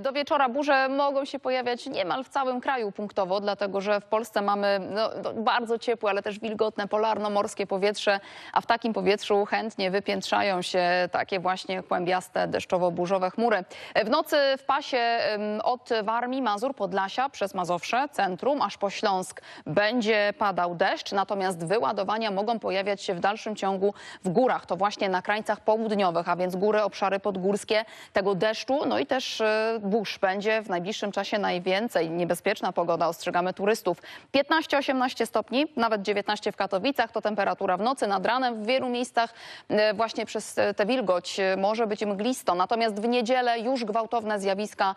Do wieczora burze mogą się pojawiać niemal w całym kraju punktowo, dlatego że w Polsce mamy no, no, bardzo ciepłe, ale też wilgotne polarno-morskie powietrze, a w takim powietrzu chętnie wypiętrzają się takie właśnie kłębiaste, deszczowo-burzowe chmury. W nocy w pasie od Warmii, Mazur, Podlasia przez Mazowsze, centrum, aż po Śląsk będzie padał deszcz, natomiast wyładowania mogą pojawiać się w dalszym ciągu w górach. To właśnie na krańcach południowych, a więc góry, obszary podgórskie tego deszczu, no i też e, burz będzie w najbliższym czasie najwięcej. Niebezpieczna pogoda, ostrzegamy turystów. 15-18 stopni, nawet 19 w Katowicach to temperatura w nocy, nad ranem w wielu miejscach e, właśnie przez e, tę wilgoć e, może być mglisto. Natomiast w niedzielę już gwałtowne zjawiska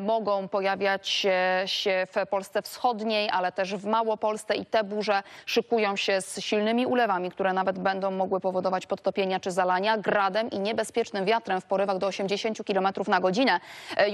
mogą pojawiać się w Polsce Wschodniej, ale też w Małopolsce i te burze szykują się z silnymi ulewami, które nawet będą mogły powodować podtopienia czy zalania, gradem i niebezpiecznym wiatrem w porywach do 80 km na godzinę.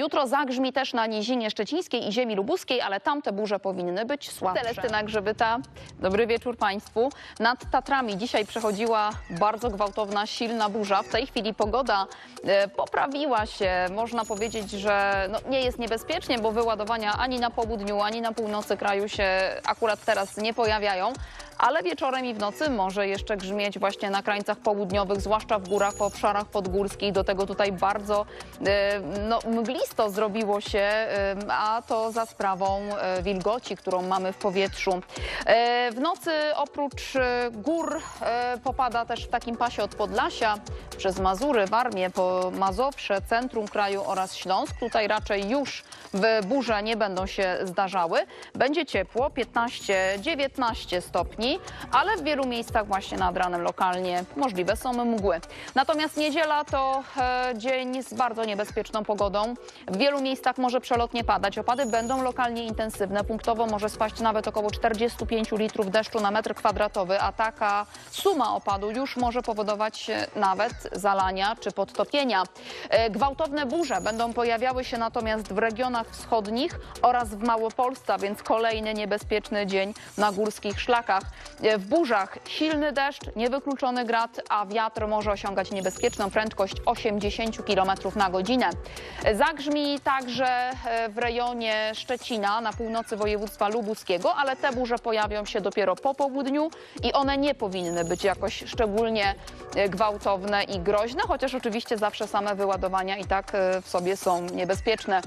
Jutro zagrzmi też na nizinie szczecińskiej i ziemi lubuskiej, ale tamte burze powinny być słabsze. Celestyna Grzybyta, dobry wieczór Państwu. Nad Tatrami dzisiaj przechodziła bardzo gwałtowna, silna burza. W tej chwili pogoda e, poprawiła się. Można powiedzieć, że no, nie jest niebezpiecznie, bo wyładowania ani na południu, ani na północy kraju się akurat teraz nie pojawiają. Ale wieczorem i w nocy może jeszcze grzmieć właśnie na krańcach południowych, zwłaszcza w górach, po obszarach podgórskich. Do tego tutaj bardzo e, no, mglisto zrobiło się, e, a to za sprawą e, wilgoci, którą mamy w powietrzu. W nocy oprócz gór popada też w takim pasie od Podlasia przez Mazury, Warmię, po Mazowsze, centrum kraju oraz Śląsk. Tutaj raczej już w burze nie będą się zdarzały. Będzie ciepło, 15-19 stopni, ale w wielu miejscach właśnie nad ranem lokalnie możliwe są mgły. Natomiast niedziela to e, dzień z bardzo niebezpieczną pogodą. W wielu miejscach może przelotnie padać. Opady będą lokalnie intensywne. Punktowo może spaść nawet około 45 litrów deszczu na metr kwadratowy, a taka suma opadu już może powodować e, nawet zalania czy podtopienia. E, Gwałtowne burze będą pojawiały się natomiast w regionach wschodnich oraz w Małopolsce, więc kolejny niebezpieczny dzień na górskich szlakach. E, W burzach silny deszcz, niewykluczony grad, a wiatr może osiągać niebezpieczną prędkość 80 km na godzinę. E, Zagrzmi także e, w rejonie Szczecina na północy województwa lubuskiego, ale te burze pojawią się dopiero po południu i one nie powinny być jakoś szczególnie gwałtowne i groźne, chociaż oczywiście zawsze same wyładowania i tak w sobie są niebezpieczne.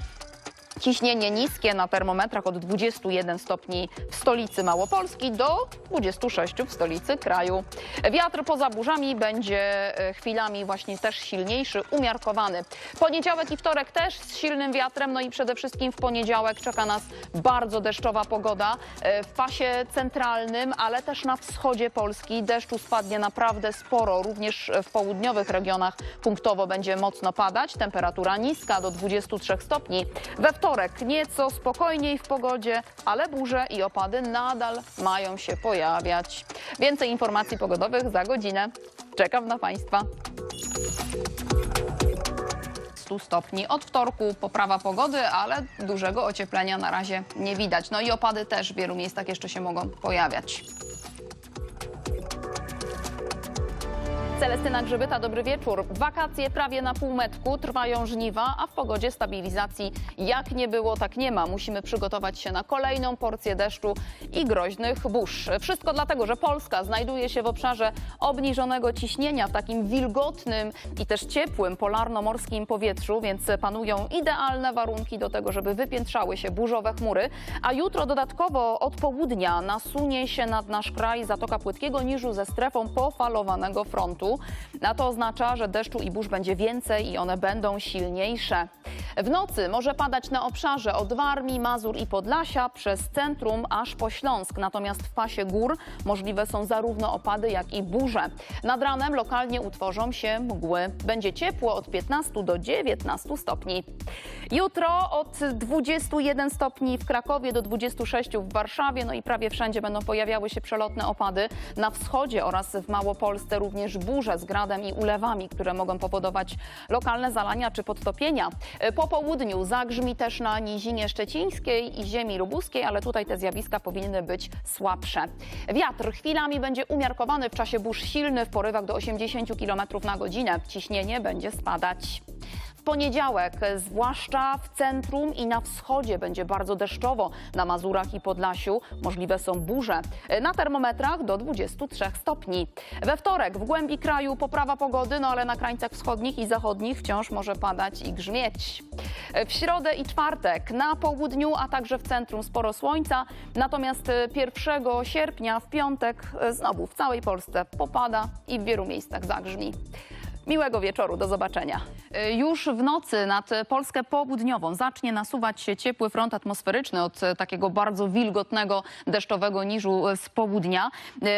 Ciśnienie niskie na termometrach od 21 stopni w stolicy Małopolski do 26 w stolicy kraju. Wiatr poza burzami będzie e, chwilami właśnie też silniejszy, umiarkowany. Poniedziałek i wtorek też z silnym wiatrem, no i przede wszystkim w poniedziałek czeka nas bardzo deszczowa pogoda e, w pasie centralnym, ale też na wschodzie Polski. Deszczu spadnie naprawdę sporo, również w południowych regionach punktowo będzie mocno padać. Temperatura niska do 23 stopni. We wtorek nieco spokojniej w pogodzie, ale burze i opady nadal mają się pojawiać. Więcej informacji pogodowych za godzinę. Czekam na Państwa. 100 stopni. Od wtorku poprawa pogody, ale dużego ocieplenia na razie nie widać. No i opady też w wielu miejscach jeszcze się mogą pojawiać. Celestyna Grzybyta, dobry wieczór. Wakacje prawie na półmetku, trwają żniwa, a w pogodzie stabilizacji jak nie było, tak nie ma. Musimy przygotować się na kolejną porcję deszczu i groźnych burz. Wszystko dlatego, że Polska znajduje się w obszarze obniżonego ciśnienia, w takim wilgotnym i też ciepłym polarno-morskim powietrzu, więc panują idealne warunki do tego, żeby wypiętrzały się burzowe chmury. A jutro dodatkowo od południa nasunie się nad nasz kraj Zatoka Płytkiego niżu ze strefą pofalowanego frontu. A to oznacza, że deszczu i burz będzie więcej i one będą silniejsze. W nocy może padać na obszarze od Warmii, Mazur i Podlasia przez centrum aż po Śląsk. Natomiast w pasie gór możliwe są zarówno opady, jak i burze. Nad ranem lokalnie utworzą się mgły. Będzie ciepło od 15 do 19 stopni. Jutro od 21 stopni w Krakowie do 26 w Warszawie, no i prawie wszędzie będą pojawiały się przelotne opady. Na wschodzie oraz w Małopolsce również burze z gradem i ulewami, które mogą powodować lokalne zalania czy podtopienia. Po południu zagrzmi też na nizinie szczecińskiej i ziemi lubuskiej, ale tutaj te zjawiska powinny być słabsze. Wiatr chwilami będzie umiarkowany w czasie burz silny w porywach do 80 km na godzinę. Ciśnienie będzie spadać. Poniedziałek, zwłaszcza w centrum i na wschodzie, będzie bardzo deszczowo. Na Mazurach i Podlasiu możliwe są burze. Na termometrach do 23 stopni. We wtorek w głębi kraju poprawa pogody, no ale na krańcach wschodnich i zachodnich wciąż może padać i grzmieć. W środę i czwartek na południu, a także w centrum sporo słońca. Natomiast e, 1 sierpnia w piątek znowu w całej Polsce popada i w wielu miejscach zagrzmi. Miłego wieczoru, do zobaczenia. Y, Już w nocy nad Polskę południową zacznie nasuwać się ciepły front atmosferyczny od y, takiego bardzo wilgotnego, deszczowego niżu y, z południa.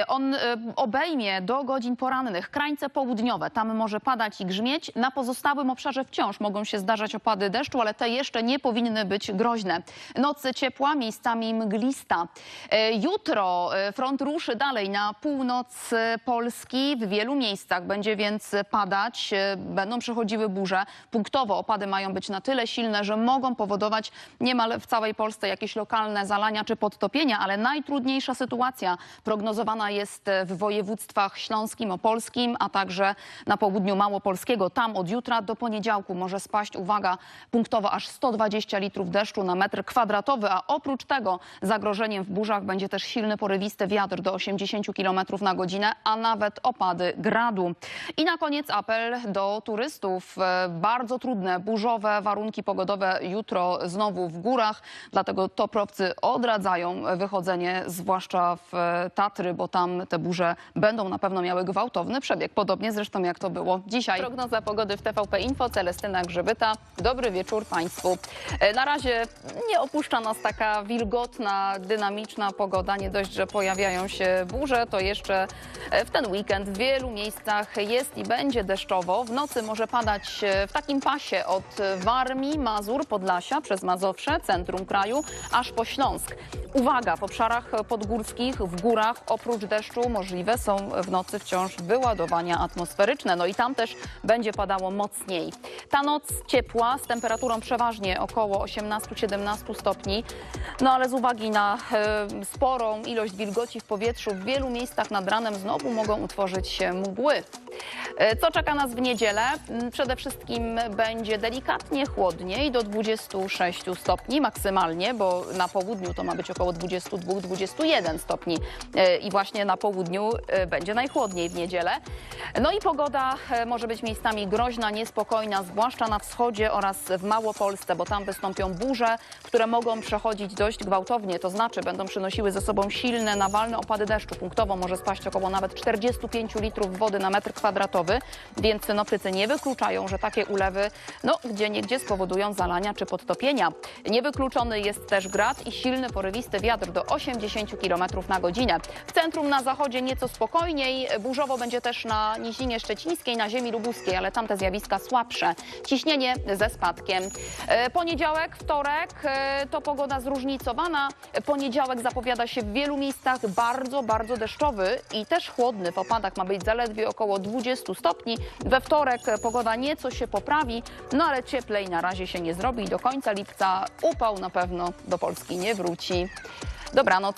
On obejmie do godzin porannych krańce południowe. Tam może padać i grzmieć. Na pozostałym obszarze wciąż mogą się zdarzać opady deszczu, ale te jeszcze nie powinny być groźne. Noc ciepła, miejscami mglista. Jutro front ruszy dalej na północ Polski. W wielu miejscach będzie więc padać. Y, Będą przechodziły burze. Punktowo opady mają być na tyle silne, że mogą powodować niemal w całej Polsce jakieś lokalne zalania czy podtopienia, ale najtrudniejsza sytuacja prognozowana jest w województwach śląskim, opolskim, a także na południu Małopolskiego. Tam od jutra do poniedziałku może spaść, uwaga, punktowo aż 120 litrów deszczu na metr kwadratowy, a oprócz tego zagrożeniem w burzach będzie też silny porywisty wiatr do 80 km na godzinę, a nawet opady gradu. I na koniec apel do turystów. E, Bardzo trudne, burzowe warunki pogodowe jutro znowu w górach, dlatego toprowcy odradzają wychodzenie, zwłaszcza w e, Tatry, bo tam te burze będą na pewno miały gwałtowny przebieg, podobnie zresztą jak to było dzisiaj. Prognoza pogody w TVP Info, Celestyna Grzybyta. Dobry wieczór Państwu. E, Na razie nie opuszcza nas taka wilgotna, dynamiczna pogoda. Nie dość, że pojawiają się burze, to jeszcze w ten weekend w wielu miejscach jest i będzie deszczowo. W nocy może padać e, w takim pasie od Warmii, Mazur, Podlasia, przez Mazowsze, centrum kraju, aż po Śląsk. Uwaga, w obszarach podgórskich, w górach, oprócz deszczu możliwe są w nocy wciąż wyładowania atmosferyczne. No i tam też będzie padało mocniej. Ta noc ciepła z temperaturą przeważnie około 18-17 stopni. No ale z uwagi na e, sporą ilość wilgoci w powietrzu w wielu miejscach nad ranem znowu mogą utworzyć się mgły. E, Co czeka nas w niedzielę? Mm, Przede wszystkim będzie delikatnie chłodniej do 26 stopni maksymalnie, bo na południu to ma być około 22-21 stopni E, i właśnie na południu e, będzie najchłodniej w niedzielę. No i pogoda może być miejscami groźna, niespokojna, zwłaszcza na wschodzie oraz w Małopolsce, bo tam wystąpią burze, które mogą przechodzić dość gwałtownie, to znaczy będą przynosiły ze sobą silne, nawalne opady deszczu. Punktowo może spaść około nawet 45 litrów wody na metr kwadratowy, więc synoptycy nie wykluczają, że takie ulewy, no gdzie niegdzie spowodują zalania czy podtopienia. Niewykluczony jest też grad i silny porywisty wiatr do 80 km na godzinę. W centrum na zachodzie nieco spokojniej, burzowo będzie też na Nizinie Szczecińskiej, na ziemi lubuskiej, ale tamte zjawiska słabsze. Ciśnienie ze spadkiem. E, Poniedziałek, wtorek e, to pogoda zróżnicowana. Poniedziałek zapowiada się w wielu miejscach bardzo, bardzo deszczowy i też chłodny. W opadach ma być zaledwie około 20 stopni. We wtorek pogoda nieco się poprawi, no ale cieplej na razie się nie zrobi. Do końca lipca upał na pewno do Polski nie wróci. Dobranoc.